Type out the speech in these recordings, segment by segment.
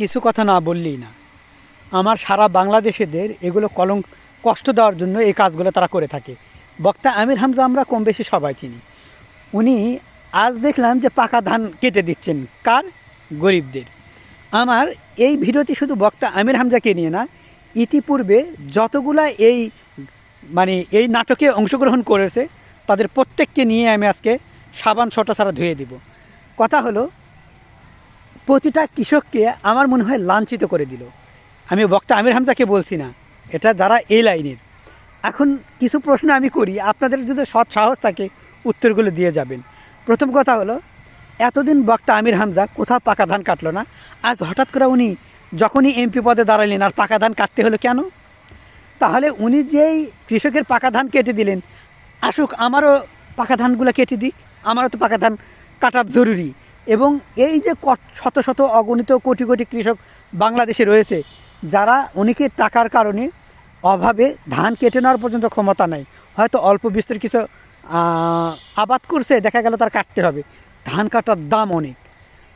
কিছু কথা না বললেই না। আমার সারা বাংলাদেশেদের এগুলো কলম কষ্ট দেওয়ার জন্য এই কাজগুলো তারা করে থাকে। বক্তা আমির হামজা আমরা কম বেশি সবাই চিনি। উনি আজ দেখলাম যে পাকা ধান কেটে দিচ্ছেন, কার? গরিবদের। আমার এই ভিডিওটি শুধু বক্তা আমির হামজাকে নিয়ে না, ইতিপূর্বে যতগুলা এই মানে এই নাটকে অংশগ্রহণ করেছে, তাদের প্রত্যেককে নিয়ে আমি আজকে সাবান ছটা ছাড়া ধুয়ে দিব। কথা হলো প্রতিটা কৃষককে আমার মনে হয় লাঞ্ছিত করে দিল। আমি বক্তা আমির হামজাকে বলছি না, এটা যারা এই লাইনের। এখন কিছু প্রশ্ন আমি করি, আপনাদের যদি সৎ সাহস থাকে, উত্তরগুলো দিয়ে যাবেন। প্রথম কথা হলো, এতদিন বক্তা আমির হামজা কোথাও পাকা ধান কাটলো না, আজ হঠাৎ করে উনি যখনই এমপি পদে দাঁড়ালেন, আর পাকা ধান কাটতে হলো কেন? তাহলে উনি যেই কৃষকের পাকা ধান কেটে দিলেন, আসুক আমারও পাকা ধানগুলো কেটে দিক, আমারও তো পাকা ধান কাটা জরুরি। এবং এই যে শত শত অগণিত কোটি কোটি কৃষক বাংলাদেশে রয়েছে, যারা অনেকে টাকার কারণে অভাবে ধান কেটে নেওয়ার পর্যন্ত ক্ষমতা নাই। হয়তো অল্প বিস্তর কিছু আবাদ করছে, দেখা গেল তার কাটতে হবে। ধান কাটার দাম অনেক।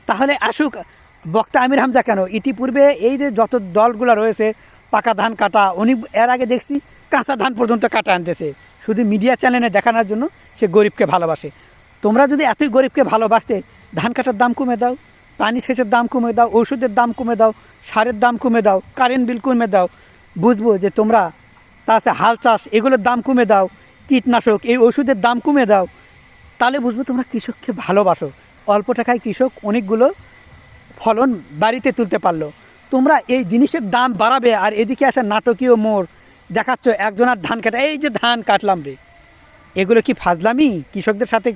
তাহলে আসুক, বক্তা আমির হামজা কেন? ইতিপূর্বে এই যে যত দলগুলো রয়েছে, পাকা ধান কাটা, উনি এর আগে দেখছি, কাঁচা ধান পর্যন্ত কাটা আনতেছে। শুধু মিডিয়া চ্যানেলে দেখানোর জন্য সে গরিবকে ভালোবাসে। তোমরা যদি এতই গরিবকে ভালোবাসতে, ধান কাটার দাম কমে দাও, পানি সেচের দাম কমে দাও ওষুধের দাম কমে দাও, সারের দাম কমে দাও কারেন্ট বিল কমে দাও, বুঝব যে তোমরা তাছে হাল চাষ, এগুলোর দাম কমে দাও, কীটনাশক, এই ওষুধের দাম কমে দাও। তাহলে বুঝব তোমরা কৃষককে ভালোবাসো। অল্প টাকায় কৃষক অনেকগুলো ফলন বাড়িতে তুলতে পারল। তোমরা এই জিনিসের দাম বাড়াবে আর এদিকে আসা নাটকীয় মোড় দেখাচ্ছ একজনের ধান কাটা, এই যে ধান কাটলাম রে। এগুলো কি ফাজলামি? কৃষকদের সাথে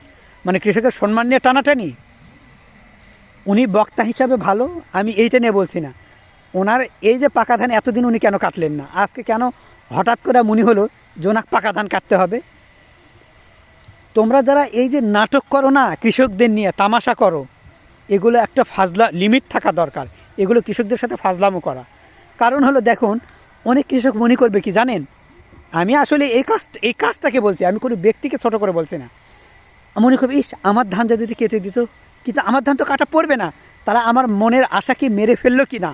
মানে কৃষকের সম্মান নিয়ে টানাটানি? উনি বক্তা হিসাবে ভালো, আমি এইটা নিয়ে বলছি না। ওনার এই যে পাকা ধান এতদিন উনি কেন কাটলেন না? আজকে কেন হঠাৎ করে মনে হলো, জোনাক পাকা ধান কাটতে হবে? তোমরা যারা এই যে নাটক করো না, কৃষকদের নিয়ে তামাশা করো, এগুলো একটা ফাজলা লিমিট থাকা দরকার। এগুলো কৃষকদের সাথে ফাজলামো করা। কারণ হলো দেখুন, অনেক কৃষক মনে করবে কি জানেন? আমি আসলে এই কাজ, এই কাজটাকে বলছি, আমি কোনো ব্যক্তিকে ছোট করে বলছি না। মনে করবে ইস, আমার ধান যদি কেটে দিত, কিন্তু আমার ধান তো কাটা পড়বে না। তারা আমার মনের আশাকে মেরে ফেলল কি না?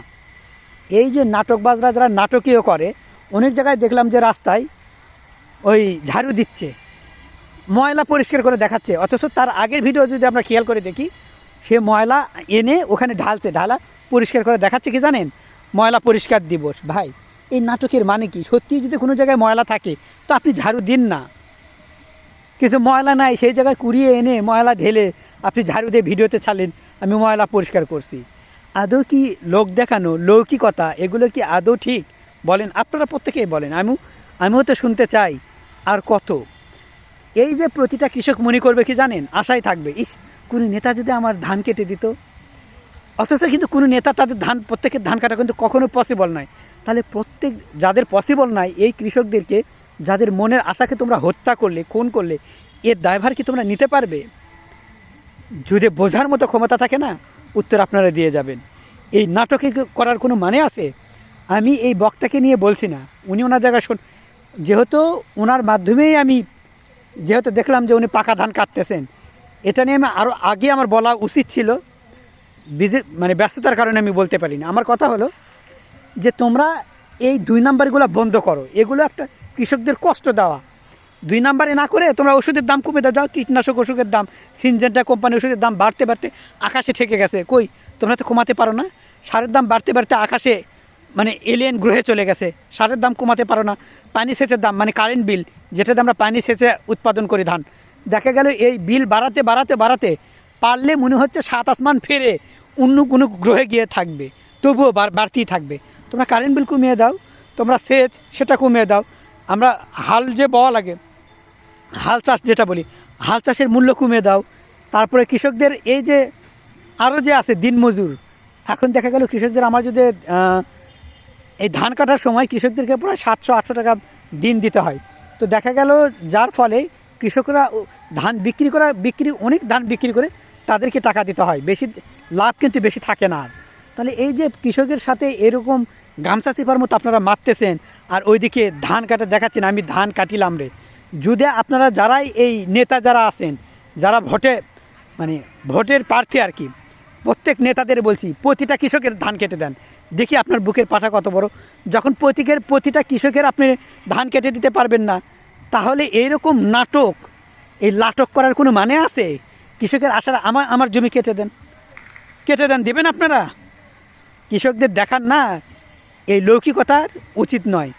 এই যে নাটকবাজরা যারা নাটকীয় করে, অনেক জায়গায় দেখলাম যে রাস্তায় ওই ঝাড়ু দিচ্ছে, ময়লা পরিষ্কার করে দেখাচ্ছে। অথচ তার আগের ভিডিও যদি আমরা খেয়াল করে দেখি, সে ময়লা এনে ওখানে ঢালছে, ঢালা পরিষ্কার করে দেখাচ্ছে কি জানেন? ময়লা পরিষ্কার দিবস। ভাই, এই নাটকের মানে কি? সত্যি যদি কোনো জায়গায় ময়লা থাকে, তো আপনি ঝাড়ু দিন না। কিন্তু ময়লা নাই, সেই জায়গায় কুড়িয়ে এনে ময়লা ঢেলে আপনি ঝাড়ু দিয়ে ভিডিওতে ছাড়লেন, আমি ময়লা পরিষ্কার করছি। আদৌ কি লোক দেখানো লৌকিকতা, এগুলো কি আদৌ ঠিক? বলেন, আপনারা প্রত্যেকেই বলেন আমি আমিও তো শুনতে চাই, আর কত? এই যে প্রতিটা কৃষক মনে করবে কি জানেন? আশাই থাকবে, ইস, কোনো নেতা যদি আমার ধান কেটে দিত? অথচ কিন্তু কোনো নেতা তাদের ধান, প্রত্যেকের ধান কাটা কিন্তু কখনো পসিবল নয়। তাহলে প্রত্যেক, যাদের পসিবল নয় এই কৃষকদেরকে যাদের মনের আশাকে তোমরা হত্যা করলে, খুন করলে, এর দায়ভার কি তোমরা নিতে পারবে? যদি বোঝার মতো ক্ষমতা থাকে না, উত্তর আপনারা দিয়ে যাবেন। এই নাটকে করার কোনো মানে আছে? আমি এই বক্তাকে নিয়ে বলছি না। উনি ওনার জায়গায় শোন, যেহেতু ওনার মাধ্যমেই আমি যেহেতু দেখলাম যে উনি পাকা ধান কাটতেছেন, এটা নিয়ে আমি আরও আগে আমার বলা উচিত ছিল। বিজি মানে ব্যস্ততার কারণে আমি বলতে পারি না। আমার কথা হলো যে তোমরা এই দুই নাম্বারগুলো বন্ধ করো। এগুলো একটা কৃষকদের কষ্ট দেওয়া। দুই নাম্বারে না করে তোমরা ওষুধের দাম কমে দাও। কীটনাশক ওষুধের দাম, সিনজেন্টা কোম্পানি ওষুধের দাম বাড়তে বাড়তে আকাশে ঠেকে গেছে। কই? তোমরা তো কমাতে পারো না। সারের দাম বাড়তে বাড়তে আকাশে মানে এলিয়েন গ্রহে চলে গেছে। সারের দাম কমাতে পারো না। পানি সেচের দাম মানে কারেন্ট বিল যেটাতে আমরা পানি সেচে উৎপাদন করি ধান। দেখা গেল এই বিল বাড়াতে বাড়াতে বাড়াতে পারলে মনে হচ্ছে সাত আসমান ফেরে অন্য কোনো গ্রহে গিয়ে থাকবে, তবুও বাড়তেই থাকবে। তোমরা কারেন্ট বিল কমিয়ে দাও, তোমরা সেচ সেটা কমিয়ে দাও। আমরা হাল যে বওয়া লাগে, হাল চাষ যেটা বলি, হাল চাষের মূল্য কমিয়ে দাও। তারপরে কৃষকদের এই যে আরও যে আছে দিনমজুর এখন দেখা গেল কৃষকদের আমার যদি এই ধান কাটার সময় কৃষকদেরকে প্রায় সাতশো আটশো টাকা দিন দিতে হয়। তো দেখা গেল যার ফলে কৃষকরা ধান বিক্রি করা, বিক্রি, অনেক ধান বিক্রি করে তাদেরকে টাকা দিতে হয়। বেশি লাভ কিন্তু বেশি থাকে না তাহলে এই যে কৃষকের সাথে এরকম গামছা চিপার মতো আপনারা মারতেছেন, আর ওইদিকে ধান কাটা দেখাচ্ছেন, আমি ধান কাটিলাম রে। যদি আপনারা যারাই এই নেতা যারা আছেন, যারা ভোটে মানে ভোটের প্রার্থী আর কি, প্রত্যেক নেতাদের বলছি, প্রতিটা কৃষকের ধান কেটে দেন। দেখি আপনার বুকের পাঠা কত বড়। যখন প্রতীকের, প্রতিটা কৃষকের আপনি ধান কেটে দিতে পারবেন না তাহলে এইরকম নাটক, এই নাটক করার কোনো মানে আছে? কৃষকের আশার আমার আমার জমি কেটে দেন। কেটে দেন, দেবেন আপনারা? কৃষকদের দেখান না, এই লৌকিকতার উচিত নয়।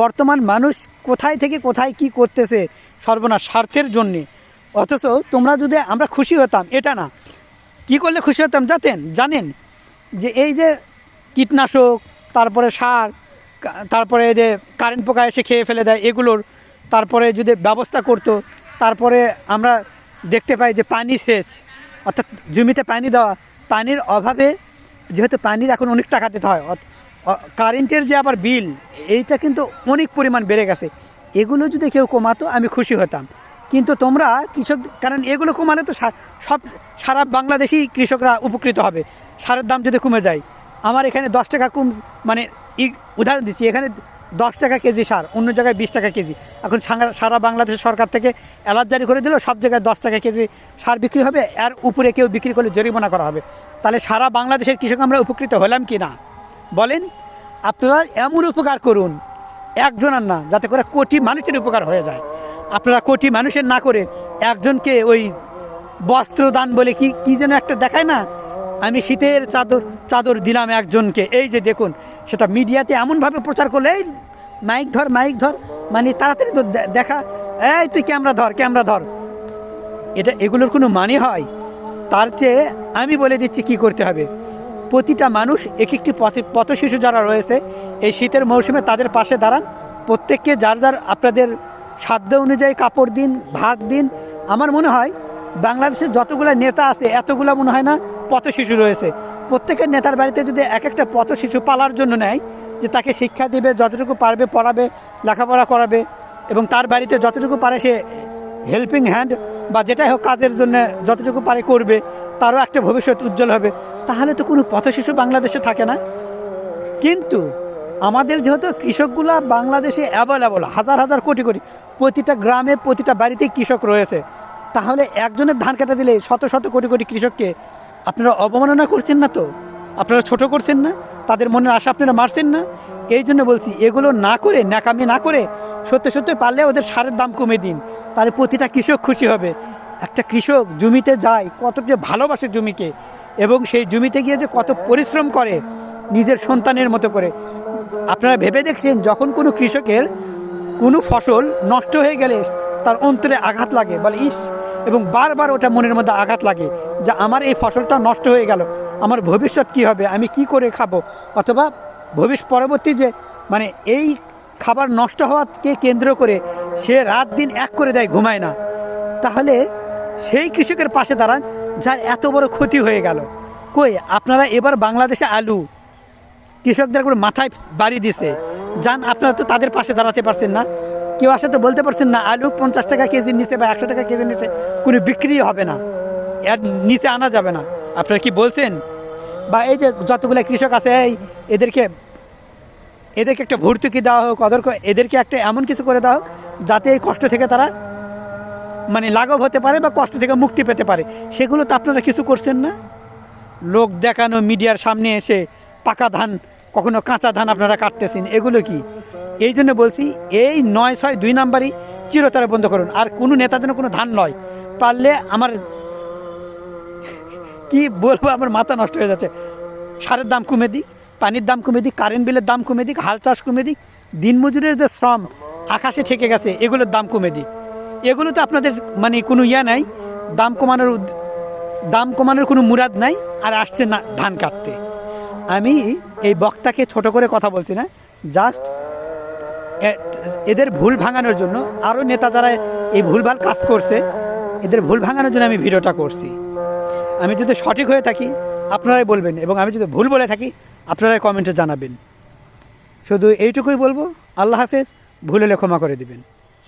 বর্তমান মানুষ কোথায় থেকে কোথায় কি করতেছে সর্বনাশ স্বার্থের জন্যে। অথচ তোমরা যদি, আমরা খুশি হতাম, এটা না। কি করলে খুশি হতাম জাতেন জানেন যে এই যে কীটনাশক, তারপরে সার তারপরে যে কারেন্ট পোকা এসে খেয়ে ফেলে দেয়, এগুলোর তারপরে যদি ব্যবস্থা করতো, তারপরে আমরা দেখতে পাই যে পানি সেচ, অর্থাৎ জমিতে পানি দেওয়া, পানির অভাবে যেহেতু পানির এখন অনেক টাকা দিতে হয় কারেন্টের যে আবার বিল, এইটা কিন্তু অনেক পরিমাণ বেড়ে গেছে। এগুলো যদি কেউ কমাতো, আমি খুশি হতাম। কিন্তু তোমরা কৃষক, কারণ এগুলো কমালে তো সব, সারা বাংলাদেশেই কৃষকরা উপকৃত হবে। সারের দাম যদি কমে যায়, আমার এখানে দশ টাকা কম মানে উদাহরণ দিচ্ছি, এখানে দশ টাকা কেজি সার, অন্য জায়গায় বিশ টাকা কেজি। এখন সারা- বাংলাদেশের সরকার থেকে অ্যালার্ট জারি করে দিল, সব জায়গায় দশ টাকা কেজি সার বিক্রি হবে আর উপরে কেউ বিক্রি করলে জরিমানা করা হবে। তাহলে সারা বাংলাদেশের কৃষক আমরা উপকৃত হলাম কি না? বলেন, আপনারা এমন উপকার করুন, একজনের না, যাতে করে কোটি মানুষের উপকার হয়ে যায়। আপনারা কোটি মানুষের না করে একজনকে ওই বস্ত্রদান বলে কি কী যেন একটা দেখায় না? আমি শীতের চাদর চাদর দিলাম একজনকে। এই যে দেখুন, সেটা মিডিয়াতে এমনভাবে প্রচার করলে, এই মাইক ধর মাইক ধর মানে তাড়াতাড়ি তো দেখা, এই তুই ক্যামেরা ধর ক্যামেরা ধর। এটা, এগুলোর কোনো মানে হয়? তার চেয়ে আমি বলে দিচ্ছি কি করতে হবে? প্রতিটা মানুষ এক একটি পথ- পথশিশু যারা রয়েছে, এই শীতের মৌসুমে তাদের পাশে দাঁড়ান। প্রত্যেককে যার যার আপনাদের সাধ্য অনুযায়ী কাপড় দিন, ভাত দিন, আমার মনে হয় বাংলাদেশের যতগুলো নেতা আছে, এতগুলো মনে হয় না পথশিশু রয়েছে। প্রত্যেকের নেতার বাড়িতে যদি এক একটা পথশিশু পালার জন্য নেয়, যে তাকে শিক্ষা দিবে, যতটুকু পারবে পড়াবে, লেখাপড়া করাবে, এবং তার বাড়িতে যতটুকু পারে সে হেল্পিং হ্যান্ড বা যেটাই হোক কাজের জন্য যতটুকু পারে করবে, তারও একটা ভবিষ্যৎ উজ্জ্বল হবে। তাহলে তো কোনো পথশিশু বাংলাদেশে থাকে না। কিন্তু আমাদের যেহেতু কৃষকগুলা বাংলাদেশে অ্যাভেলেবল হাজার হাজার কোটি কোটি, প্রতিটা গ্রামে, প্রতিটা বাড়িতেই কৃষক রয়েছে। তাহলে একজনের ধান কাটা দিলে শত শত কোটি কোটি কৃষককে আপনারা অবমাননা করছেন না তো? আপনারা ছোট করছেন না? তাদের মনের আশা আপনারা মারছেন না? এই জন্য বলছি, এগুলো না করে, ন্যাকামি না করে, সত্যি সত্যি পারলে ওদের সারের দাম কমে দিন। তাহলে প্রতিটা কৃষক খুশি হবে। একটা কৃষক জমিতে যায়, কত যে ভালোবাসে জমিকে, এবং সেই জমিতে গিয়ে যে কত পরিশ্রম করে, নিজের সন্তানের মতো করে। আপনারা ভেবে দেখছেন, যখন কোনো কৃষকের কোনো ফসল নষ্ট হয়ে গেলে তার অন্তরে আঘাত লাগে। বলে, ইস! এবং বারবার ওটা মনের মধ্যে আঘাত লাগে যে, আমার এই ফসলটা নষ্ট হয়ে গেল। আমার ভবিষ্যৎ কি হবে? আমি কি করে খাব? অথবা, ভবিষ্যৎ পরবর্তী যে মানে এই খাবার নষ্ট হওয়াকে কেন্দ্র করে সে রাত দিন এক করে দেয়, ঘুমায় না। তাহলে সেই কৃষকের পাশে দাঁড়ান, যার এত বড় ক্ষতি হয়ে গেল। কই, আপনারা এবার বাংলাদেশে আলু কৃষকদের মাথায় বাড়ি দিছে। যান, আপনারা তো তাদের পাশে দাঁড়াতে পারছেন না। কেউ আসে তো বলতে পারছেন না, আলু পঞ্চাশ টাকা কেজির নিচে বা একশো টাকা কেজির নিচে কোনো বিক্রি হবে না। এর নিচে আনা যাবে না। আপনারা কি বলছেন? বা এই যে যতগুলো কৃষক আছে, এই এদেরকে এদেরকে একটা ভর্তুকি দেওয়া হোক ওদেরকে এদেরকে একটা এমন কিছু করে দেওয়া হোক, যাতে এই কষ্ট থেকে তারা মানে লাঘব হতে পারে বা কষ্ট থেকে মুক্তি পেতে পারে। সেগুলো তো আপনারা কিছু করছেন না? লোক দেখানো, মিডিয়ার সামনে এসে পাকা ধান, কখনো কাঁচা ধান আপনারা কাটতেছেন, এগুলো কি? এই জন্য বলছি, এই নয় ছয় দুই নাম্বারই চিরতরে বন্ধ করুন। আর কোনো নেতা যেন কোনো ধান নয়। পারলে আমার কি বলব, আমার মাথা নষ্ট হয়ে যাচ্ছে। সারের দাম কমে দিই পানির দাম কমে দিক কারেন্ট বিলের দাম কমে দিক, হাল চাষ কমে দিক, দিনমজুরের যে শ্রম, আকাশে ঠেকে গেছে, এগুলোর দাম কমে দিক। এগুলো তো আপনাদের মানে কোনো ইয়া নাই, দাম কমানোর দাম কমানোর কোনো মুরাদ নাই, আর আসছে না ধান কাটতে। আমি এই বক্তাকে ছোট করে কথা বলছি না জাস্ট এদের ভুল ভাঙানোর জন্য আরও নেতা যারা এই ভুলভাল কাজ করছে, এদের ভুল ভাঙানোর জন্য আমি ভিডিওটা করছি। আমি যদি সঠিক হয়ে থাকি, আপনারাই বলবেন এবং আমি যদি ভুল বলে থাকি, আপনারাই কমেন্টে জানাবেন। শুধু এইটুকুই বলব, আল্লাহ হাফেজ, ভুলে ক্ষমা করে দিবেন।